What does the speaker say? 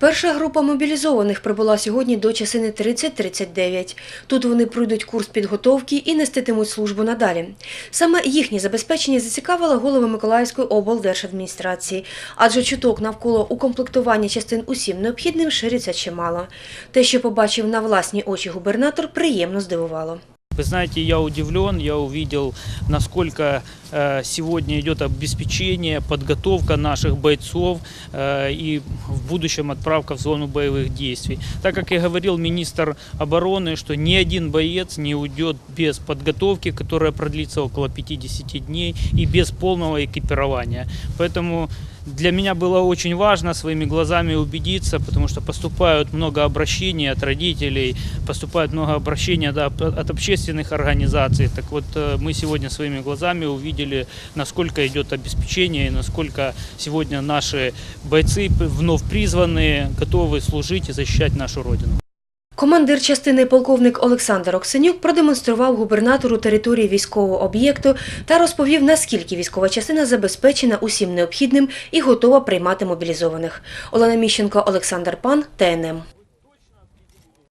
Перша група мобілізованих прибула сьогодні до часини 30-39. Тут вони пройдуть курс підготовки і неститимуть службу надалі. Саме їхнє забезпечення зацікавило голови Миколаївської облдержадміністрації, адже чуток навколо укомплектування частин усім необхідним шириться чимало. Те, що побачив на власні очі губернатор, приємно здивувало. Вы знаете, я удивлен, я увидел, насколько э, сегодня идет обеспечение, подготовка наших бойцов э, и в будущем отправка в зону боевых действий. Так как и говорил министр обороны, что ни один боец не уйдет без подготовки, которая продлится около 50 дней, и без полного экипирования. Поэтому для меня было очень важно своими глазами убедиться, потому что поступают много обращений от родителей, поступает много обращений от, от общественных организаций. Так вот, э, мы сегодня своими глазами увидели, насколько идет обеспечение и насколько сегодня наши бойцы, вновь призванные, готовы служить и защищать нашу Родину. Командир частини полковник Олександр Оксенюк продемонстрував губернатору території військового об'єкту та розповів, наскільки військова частина забезпечена усім необхідним і готова приймати мобілізованих. Олена Міщенко, Олександр Пан, ТНМ.